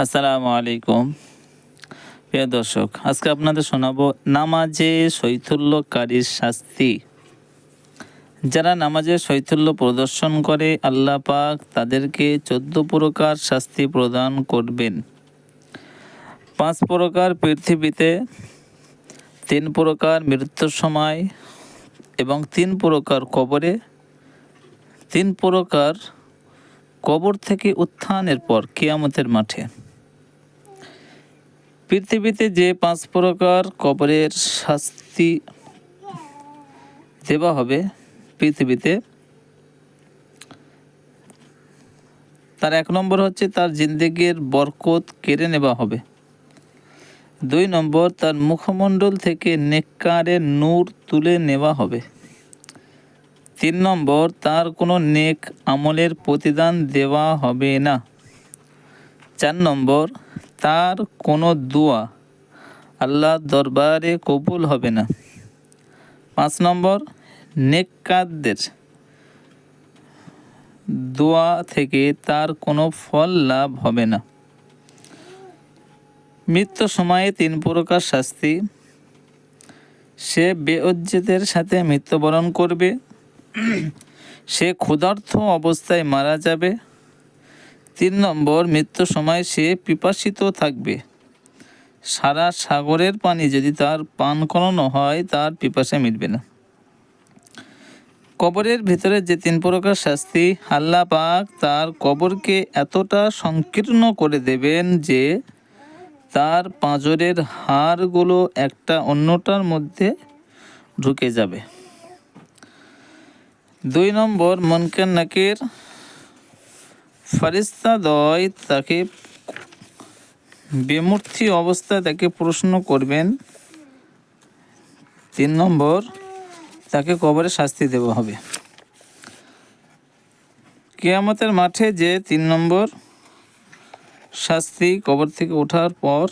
আসসালামু আলাইকুম। প্রিয় দর্শক, আজকে আপনাদের শোনাবো নামাজে শৈথুল্যকারীর শাস্তি। যারা নামাজে শৈথুল্য প্রদর্শন করে, আল্লাহ পাক তাদেরকে চোদ্দ প্রকার শাস্তি প্রদান করবেন। পাঁচ প্রকার পৃথিবীতে, তিন প্রকার মৃত্যুর সময় এবং তিন প্রকার কবরে, তিন প্রকার কবর থেকে উত্থানের পর কিয়ামতের মাঠে। পৃথিবীতে যে পাঁচ প্রকার কবরের শাস্তি দেওয়া হবে পৃথিবীতে, তার এক নম্বর হচ্ছে তার জিন্দেগির বরকত কেড়ে নেওয়া হবে। দুই নম্বর, তার মুখমণ্ডল থেকে নেককারের নূর তুলে নেওয়া হবে। তিন নম্বর, তার কোনো নেক আমলের প্রতিদান দেওয়া হবে না। চার নম্বর, তার কোনো দোয়া আল্লাহ দরবারে কবুল হবে না। পাঁচ নম্বর, নেককারদের দোয়া থেকে তার কোনো ফল লাভ হবে না। মৃত্যু সময়ে তিন প্রকার শাস্তি। সে বেউজ্জেদের সাথে মৃত্যুবরণ করবে। সে ক্ষুধার্থ অবস্থায় মারা যাবে। তিন নম্বর, মৃত্যুর সময় সে পিপাসিত থাকবে। সারা সাগরের পানি যদি তার পান করানো হয়, তার পিপাসা মিটবে না। কবরের ভিতরে যে তিন প্রকার শাস্তি, আল্লাহ পাক তার কবরকে এতটা সংকীর্ণ করে দেবেন যে তার পাঁজরের হাড়গুলো একটা অন্যটার মধ্যে ঢুকে যাবে। দুই নম্বর মনকের নাকের ফারিস্তা দয় তাকে বেমূর্তি অবস্থায় তাকে প্রশ্ন করবেন। তিন নম্বর, তাকে কবরে শাস্তি দেওয়া হবে। কেয়ামতের মাঠে যে তিন নম্বর শাস্তি কবর থেকে ওঠার পর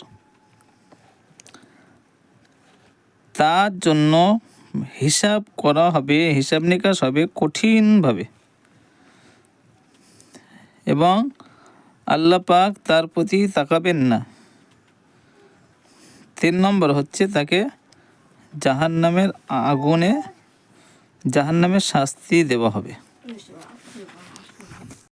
তার জন্য হিসাব করা হবে, হিসাব নিকাশ হবে কঠিনভাবে। এবং আল্লাহ পাক তার প্রতি তাকাবেন না। তিন নম্বর হচ্ছে তাকে জাহান্নামের আগুনে, জাহান্নামের শাস্তি দেওয়া হবে।